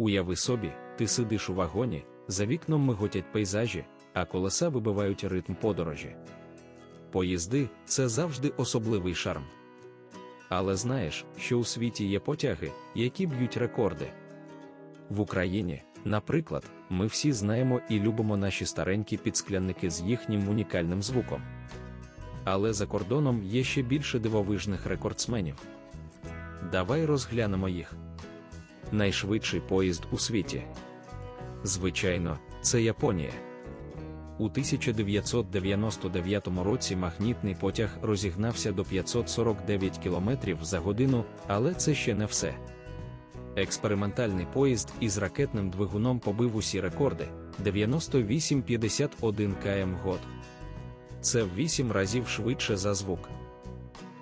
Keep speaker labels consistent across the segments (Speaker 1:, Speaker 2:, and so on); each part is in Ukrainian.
Speaker 1: Уяви собі, ти сидиш у вагоні, за вікном миготять пейзажі, а колеса вибивають ритм подорожі. Поїзди це завжди особливий шарм. Але знаєш, що у світі є потяги, які б'ють рекорди. В Україні, наприклад, ми всі знаємо і любимо наші старенькі підсклянники з їхнім унікальним звуком. Але за кордоном є ще більше дивовижних рекордсменів. Давай розглянемо їх. Найшвидший поїзд у світі. Звичайно, це Японія. У 1999 році магнітний потяг розігнався до 549 км за годину, але це ще не все. Експериментальний поїзд із ракетним двигуном побив усі рекорди 98-51 км год. Це в 8 разів швидше за звук.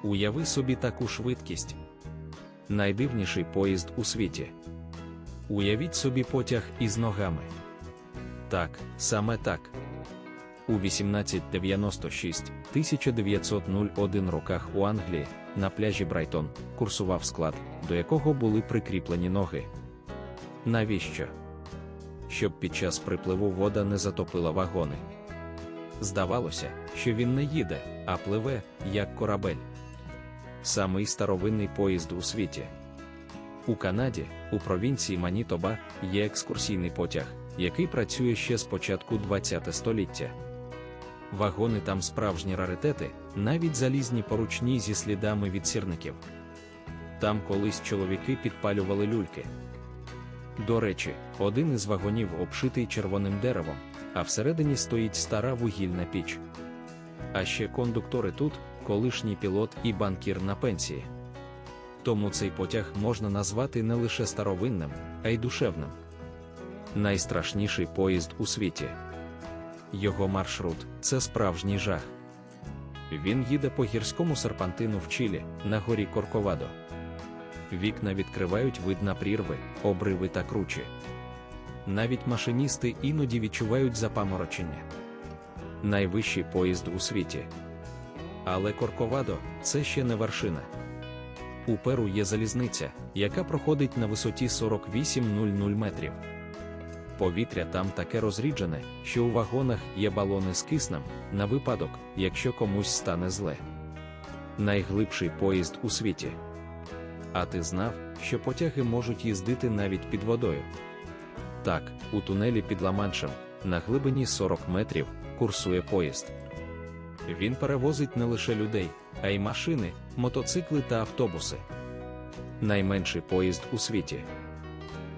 Speaker 1: Уяви собі таку швидкість. Найдивніший поїзд у світі. Уявіть собі потяг із ногами. Так, саме так. У 1896-1901 роках у Англії на пляжі Брайтон курсував склад, до якого були прикріплені ноги. Навіщо? Щоб під час припливу вода не затопила вагони. Здавалося, що він не їде, а пливе, як корабель. Самий старовинний поїзд у світі. У Канаді, у провінції Манітоба, є екскурсійний потяг, який працює ще з початку ХХ століття. Вагони там справжні раритети, навіть залізні поручні зі слідами від сірників. Там колись чоловіки підпалювали люльки. До речі, один із вагонів обшитий червоним деревом, а всередині стоїть стара вугільна піч. А ще кондуктори тут, колишній пілот і банкір на пенсії. Тому цей потяг можна назвати не лише старовинним, а й душевним. Найстрашніший поїзд у світі. Його маршрут це справжній жах. Він їде по гірському серпантину в Чилі, на горі Корковадо. Вікна відкривають вид на прірви, обриви та кручі. Навіть машиністи іноді відчувають запаморочення. Найвищий поїзд у світі. Але Корковадо це ще не вершина. У Перу є залізниця, яка проходить на висоті 48,00 метрів. Повітря там таке розріджене, що у вагонах є балони з киснем на випадок, якщо комусь стане зле. Найглибший поїзд у світі. А ти знав, що потяги можуть їздити навіть під водою? Так, у тунелі під Ла-Маншем, на глибині 40 метрів, курсує поїзд. Він перевозить не лише людей, а й машини, мотоцикли та автобуси. Найменший поїзд у світі.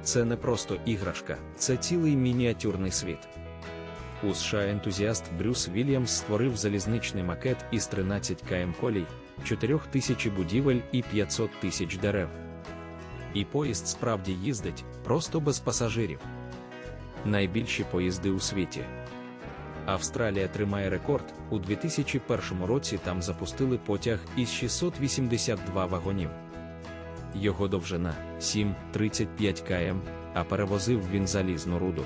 Speaker 1: Це не просто іграшка, це цілий мініатюрний світ. У США ентузіаст Брюс Вільямс створив залізничний макет із 13 км колій, 4 тисяч будівель і 500 тисяч дерев. І поїзд справді їздить, просто без пасажирів. Найбільші поїзди у світі. Австралія тримає рекорд. У 2001 році там запустили потяг із 682 вагонів. Його довжина 7,35 км, а перевозив він залізну руду.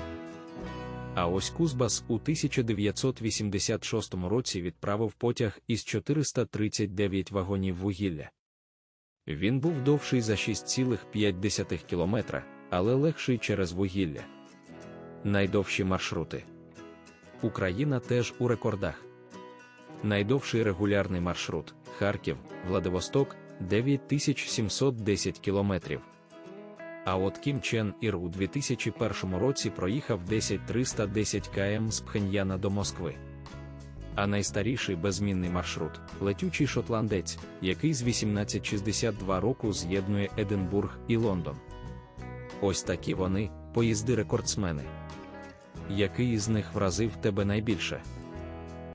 Speaker 1: А ось Кузбас у 1986 році відправив потяг із 439 вагонів вугілля. Він був довший за 6,5 км, але легший через вугілля. Найдовші маршрути. Україна теж у рекордах. Найдовший регулярний маршрут Харків, Владивосток 9710 кілометрів. А от Кім Чен Ір у 2001 році проїхав 10310 км з Пхеньяна до Москви. А найстаріший безмінний маршрут летючий шотландець, який з 1862 року з'єднує Единбург і Лондон. Ось такі вони, поїзди рекордсмени. Який із них вразив тебе найбільше?